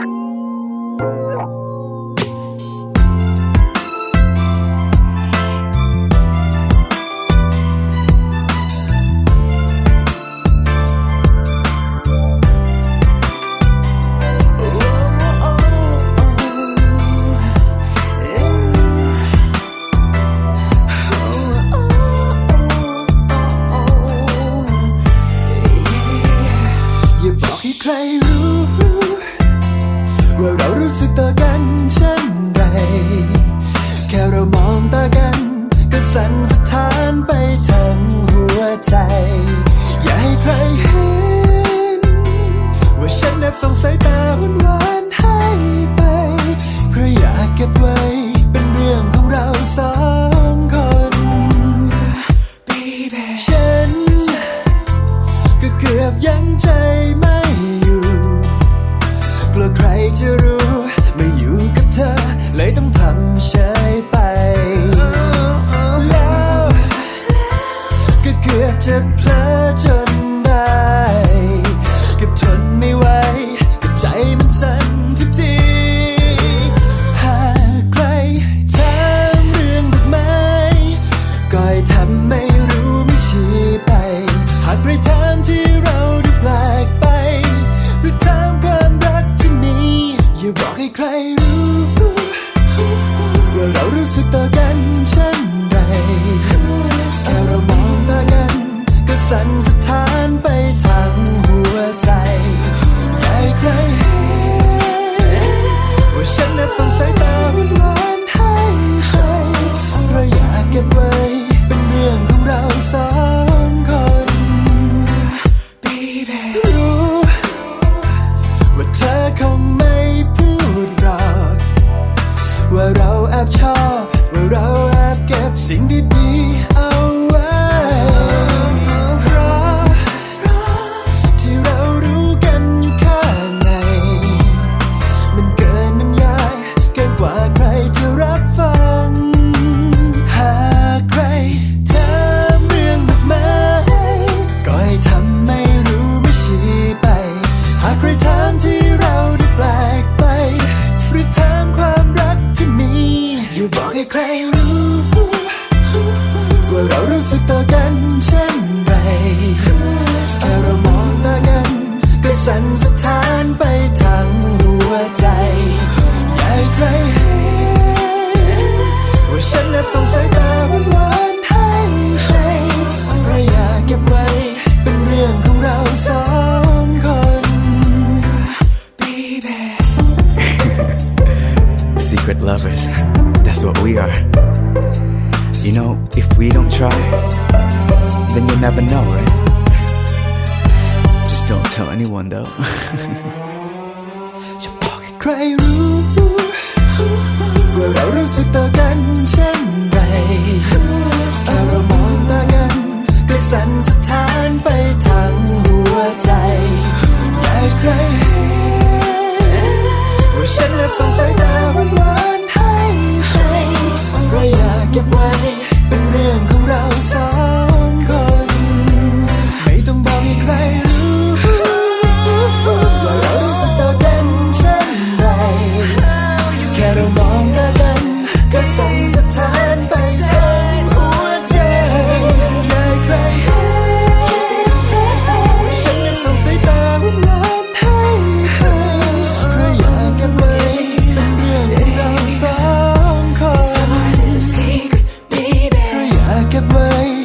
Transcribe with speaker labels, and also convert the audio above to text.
Speaker 1: อ สึกต่อกันเช่นไรแค่เรามองตากัน ก็สั่นสะท้านไปทั้งหัวใจ อย่าให้ใครเห็น ว่าฉันแอบสงสายตาหวานๆให้ไปเพราะอยากเก็บไว้เป็นเรื่องของเราสองคน Baby ฉัน ก็เกือบยั้งใจไม่อยู่กลัวใครจะรู้ เฉยไป ให้เธอเห็นว่าฉันแอบสงสายตาหวานให้ไปเราอยากเก็บไว้ เป็นเรื่องของเราสองคน Baby รู้ว่าเธอคงไม่พูดหรอกว่าเราแอบชอบ ว่าเราแอบเก็บสิ่งดีๆ
Speaker 2: lovers. That's what we are. You know, if we don't try, then you'll never know, right? Just don't tell anyone though.
Speaker 1: จะบอกให้ใครรู้ว่าเรารู้สึกต่อกันเช่นไรแค่เรามองตากันก็สั่นสะท้านไปทั้งหัวใจอยากให้เธอเห็นว่าฉันแอบส่งสายตาหวานๆ it.